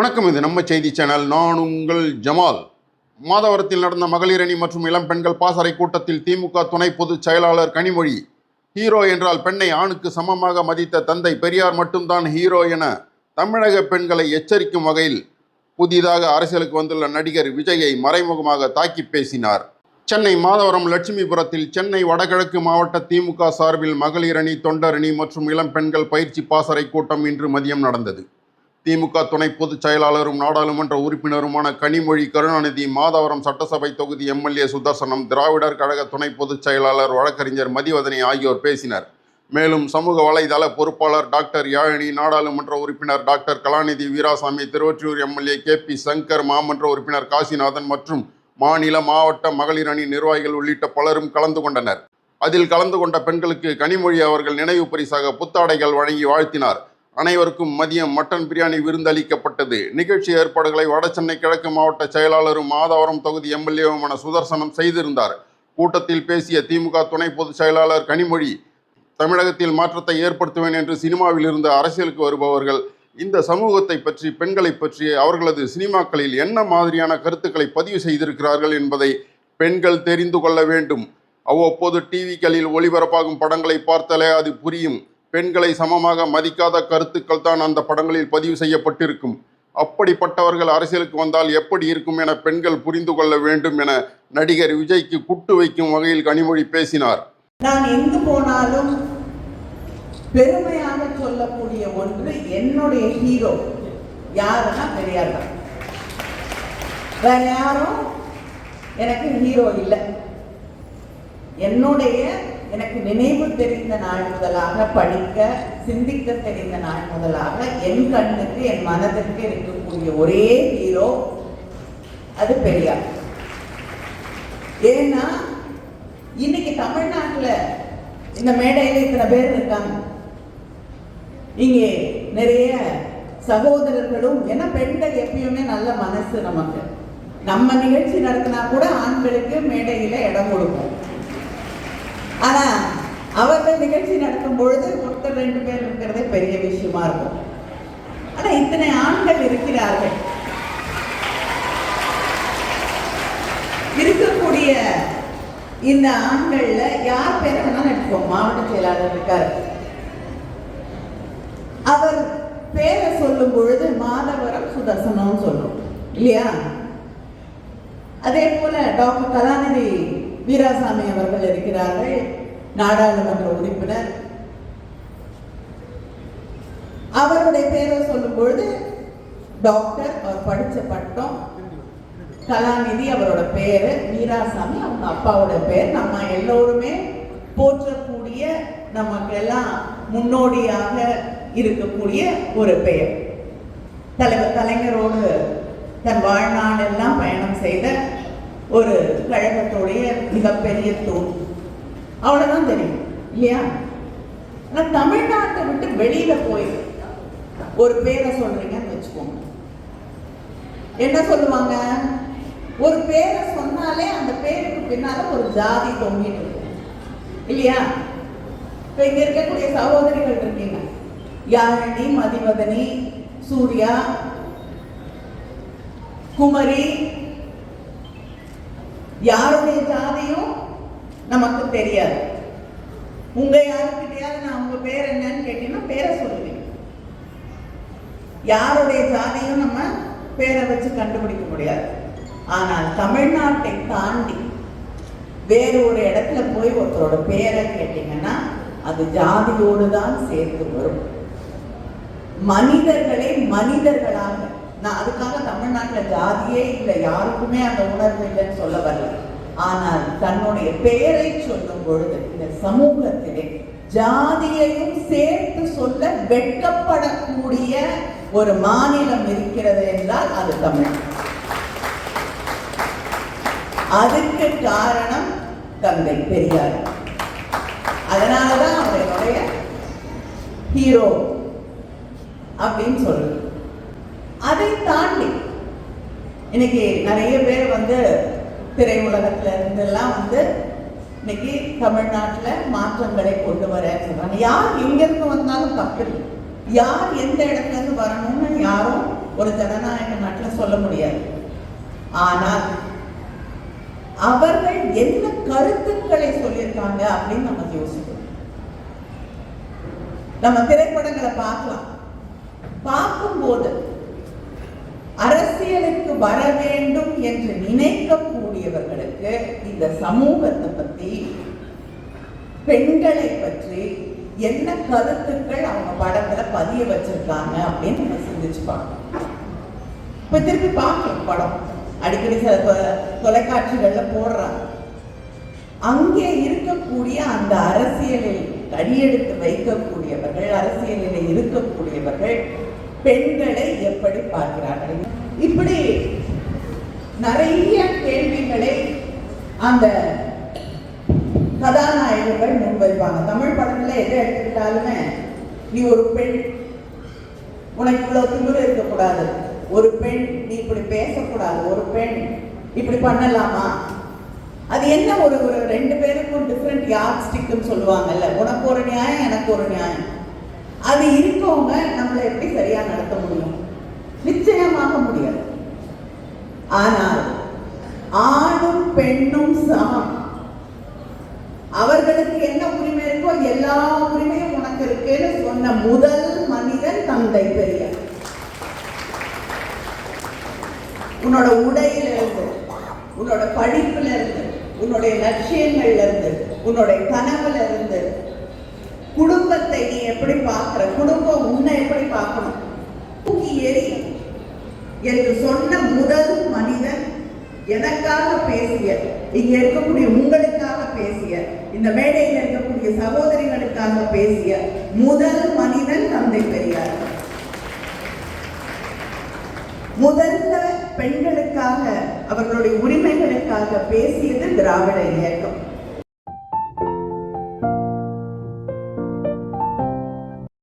வணக்கம் இது நம்ம செய்தி சேனல். நான் உங்கள் ஜமால். மாதவரத்தில் நடந்த மகளிர் அணி மற்றும் இளம் பெண்கள் பாசறை கூட்டத்தில் திமுக துணை பொதுச் செயலாளர் கனிமொழி ஹீரோ என்றால் பெண்ணை ஆணுக்கு சமமாக மதித்த தந்தை பெரியார் மட்டும்தான் ஹீரோ என தமிழக பெண்களை எச்சரிக்கும் வகையில் புதிதாக அரசியலுக்கு வந்துள்ள நடிகர் விஜயை மறைமுகமாக தாக்கி பேசினார். சென்னை மாதவரம் லட்சுமிபுரத்தில் சென்னை வடகிழக்கு மாவட்ட திமுக சார்பில் மகளிரணி தொண்டரணி மற்றும் இளம் பெண்கள் பயிற்சி பாசறை கூட்டம் இன்று மதியம் நடந்தது. திமுக துணை பொதுச் செயலாளரும் நாடாளுமன்ற உறுப்பினருமான கனிமொழி கருணாநிதி மாதவரம் சட்டசபை தொகுதி எம்எல்ஏ சுதர்சனம் திராவிடர் கழக துணை பொதுச் செயலாளர் வழக்கறிஞர் மதிவதனி ஆகியோர் பேசினர். மேலும் சமூக வலைதள பொறுப்பாளர் டாக்டர் யாழினி நாடாளுமன்ற உறுப்பினர் doctor Kalanidhi Veerasamy Thiruvottiyur MLA K P Shankar மாமன்ற உறுப்பினர் காசிநாதன் மற்றும் மாநில மாவட்ட மகளிர் அணி நிர்வாகிகள் உள்ளிட்ட பலரும் கலந்து கொண்டனர். அதில் கலந்து கொண்ட பெண்களுக்கு கனிமொழி அவர்கள் நினைவு பரிசாக புத்தாடைகள் வழங்கி வாழ்த்தினார். அனைவருக்கும் மதியம் மட்டன் பிரியாணி விருந்தளிக்கப்பட்டது. நிகழ்ச்சி ஏற்பாடுகளை வடசென்னை கிழக்கு மாவட்ட செயலாளரும் மாதவரம் தொகுதி எம்எல்ஏவுமான சுதர்சனம் செய்திருந்தார். கூட்டத்தில் பேசிய திமுக துணை பொதுச் செயலாளர் கனிமொழி தமிழகத்தில் மாற்றத்தை ஏற்படுத்துவேன் என்று சினிமாவில் இருந்து அரசியலுக்கு வருபவர்கள் இந்த சமூகத்தை பற்றி பெண்களை பற்றி அவர்களது சினிமாக்களில் என்ன மாதிரியான கருத்துக்களை பதிவு செய்திருக்கிறார்கள் என்பதை பெண்கள் தெரிந்து கொள்ள வேண்டும். அவ்வப்போது டிவிகளில் ஒளிபரப்பாகும் படங்களை பார்த்தாலே அது புரியும். பெண்களை சமமாக மதிக்காத கருத்துக்கள் தான் அந்த படங்களில் பதிவு செய்யப்பட்டிருக்கும். அப்படிப்பட்டவர்கள் அரசியலுக்கு வந்தால் எப்படி இருக்கும் என பெண்கள் புரிந்து கொள்ள வேண்டும் என நடிகர் விஜய்க்கு குட்டு வைக்கும் வகையில் கனிமொழி பேசினார். நான் எங்கு போனாலும் பெருமையாக சொல்லக்கூடிய ஒன்று என்னுடைய ஹீரோ யாருன்னா பெரியார் தான். வேற யாரும் எனக்கு ஹீரோ இல்லை. என்னுடைய எனக்கு நினைவு தெரிந்த நாள் முதலாக படிக்க சிந்திக்க தெரிந்த நாள் முதலாக என் கண்ணுக்கு என் மனதிற்கு இருக்கக்கூடிய ஒரே ஹீரோ அது பெரியார். ஏன்னா இன்னைக்கு தமிழ்நாட்டில் இந்த மேடையில் இத்தனை பேர் இருக்காங்க. இங்கே நிறைய சகோதரர்களும் ஏன்னா பெண்கள் எப்பயுமே நல்ல மனசு நமக்கு. நம்ம நிகழ்ச்சி நடத்தினா கூட ஆண்களுக்கு மேடையில் இடம் கொடுப்போம். ஆனா அவர்கள் நிகழ்ச்சி நடக்கும் பொழுது ஒருத்தர் ரெண்டு பேர் இருக்கிறதே பெரிய விஷயமா இருக்கும். ஆனா இத்தனை ஆண்கள் இருக்கிறார்கள். இருக்கக்கூடிய இந்த ஆண்கள்ல யார் பேர் வேணாலும் எடுத்துக்கோங்க. மாவட்ட செயலாளர் இருக்காரு. அவர் பேரை சொல்லும் பொழுது மாதவரம் சுதர்சனம் சொல்லும். இல்லையா? அதே போல டாக்டர் கலாநிதி வீராசாமி அவர்கள் இருக்கிறார்கள். நாடாளுமன்ற உறுப்பினர். அவருடைய பேரை சொல்லும் பொழுது டாக்டர் அவர் படிச்ச பட்டம் கலாநிதி அவரோட பேரு வீராசாமி அவங்க அப்பாவோட பேர். நம்ம எல்லோருமே போற்றக்கூடிய நமக்கு எல்லாம் முன்னோடியாக இருக்கக்கூடிய ஒரு பெயர். தலைவர் கலைஞரோடு தன் வாழ்நாளெல்லாம் பயணம் செய்த ஒரு கழகத்துடைய மிகப்பெரிய தூண். அவ்வளவுதான் தெரியும் இல்லையா? நான் தமிழ்நாட்டை விட்டு வெளியில போய் ஒரு பேரை சொல்றீங்கன்னு வச்சுக்கோங்க. என்ன சொல்லுவாங்க? ஒரு பேரை சொன்னாலே அந்த பேருக்கு பின்னால ஒரு ஜாதி தொங்கிட்டு இருக்கும். இல்லையா? இப்ப இங்க இருக்கக்கூடிய சகோதரிகள் இருக்கீங்க. யாழினி மதிவதனி சூர்யா குமரி யாருடைய ஜாதியும் நமக்கு தெரியாது. உங்க யாருக்கிட்டையாவது நான் உங்க பேர் என்னன்னு கேட்டீங்கன்னா பேரை சொல்லுவேன் யாருடைய ஜாதியும் நம்ம பேரை வச்சு கண்டுபிடிக்க முடியாது. ஆனால் தமிழ்நாட்டை தாண்டி வேறு ஒரு இடத்துல போய் ஒருத்தரோட பேரை கேட்டீங்கன்னா அது ஜாதியோடு தான் சேர்த்து வரும். மனிதர்களை மனிதர்களாக நான் அதுக்காக தமிழ்நாட்டில் ஜாதியே இல்லை. யாருக்குமே அந்த உணர்வு இல்லைன்னு சொல்ல வரல. ஆனால் தன்னுடைய பெயரை சொல்லும் பொழுது இந்த சமூகத்திலே ஜாதியையும் சேர்த்து சொல்ல வெட்கப்படக்கூடிய ஒரு மாநிலம் இருக்கிறது என்றால் அது தமிழ். அதுக்கு காரணம் தந்தை பெரியார். அதனாலதான் அவருடைய ஹீரோ அப்படின்னு சொல்றது அதை தாண்டி இன்னைக்கு நிறைய பேர் வந்து திரையுலகத்துல இருந்தெல்லாம் வந்து இன்னைக்கு தமிழ்நாட்டில் மாற்றங்களை கொண்டு வர சொல்றாங்க. யார் எங்கிருந்து வந்தாலும் தப்பு இல்லை. யார் எந்த இடத்துல இருந்து வரணும்னு யாரும் ஒரு ஜனநாயக நாட்டில் சொல்ல முடியாது. ஆனால் அவர்கள் என்ன கருத்துக்களை சொல்லியிருக்காங்க அப்படின்னு நம்ம யோசிக்கணும். நம்ம திரைப்படங்களை பார்க்கலாம். பார்க்கும்போது அரசியலுக்கு வர வேண்டும் என்று நினைக்கக்கூடியவர்களுக்கு இந்த சமூகத்தை பத்தி பெண்களை பற்றி என்ன கருத்துக்கள் அவங்க படத்துல பதிய வச்சிருக்காங்க அப்படின்னு நம்ம சிந்திச்சு பார்க்கணும். இப்ப திருப்பி பார்க்கலாம் படம். அடிக்கடி சில தொ- தொலைக்காட்சிகள்ல போடுறாங்க. அங்கே இருக்கக்கூடிய அந்த அரசியலில் அடியெடுத்து வைக்கக்கூடியவர்கள் அரசியலில் இருக்கக்கூடியவர்கள் பெண்களை எப்படி பார்க்கிறார்கள்? இப்படி நிறைய கேள்விகளை அந்த கதாநாயகர்கள் முன்வைப்பாங்க தமிழ் படத்துல எதை எடுத்துக்கிட்டாலுமே நீ ஒரு பெண் உனக்கு இவ்வளவு திமிரு இருக்கக்கூடாது. ஒரு பெண் நீ இப்படி பேசக்கூடாது. ஒரு பெண் இப்படி பண்ணலாமா? அது என்ன ஒரு ஒரு ரெண்டு பேருக்கும் டிஃப்ரெண்ட் யார்ட் ஸ்டிக்னு சொல்லுவாங்கல்ல. உனக்கு ஒரு நியாயம் எனக்கு ஒரு நியாயம். அது இருக்கவங்க நம்மளை எப்படி சரியா நடத்த முடியும்? நிச்சயமாக முடியாது. ஆனால் ஆணும் பெண்ணும் சமம். அவர்களுக்கு என்ன உரிமை இருக்கோ எல்லா உரிமையும் உனக்கு இருக்குன்னு சொன்ன முதல் மனிதன் தந்தை பெரியார். உன்னோட உடையில இருந்து உன்னோட படிப்புல இருந்து உன்னுடைய லட்சியங்கள்ல இருந்து உன்னுடைய கனவுல இருந்து எப்படி பார்க்கிற? குடும்பம் உன்னை எப்படி பார்க்கணும்? தூக்கி ஏறி என்று சொன்ன முதல் மனிதன் எனக்காக பேசிய இங்க இருக்கக்கூடிய உங்களுக்காக பேசிய இந்த மேடையில் இருக்கக்கூடிய சகோதரிகளுக்காக பேசிய முதல் மனிதன் தந்தை பெரியார். முதல்ல பெண்களுக்காக அவர்களுடைய உரிமைகளுக்காக பேசியது திராவிட இயக்கம்.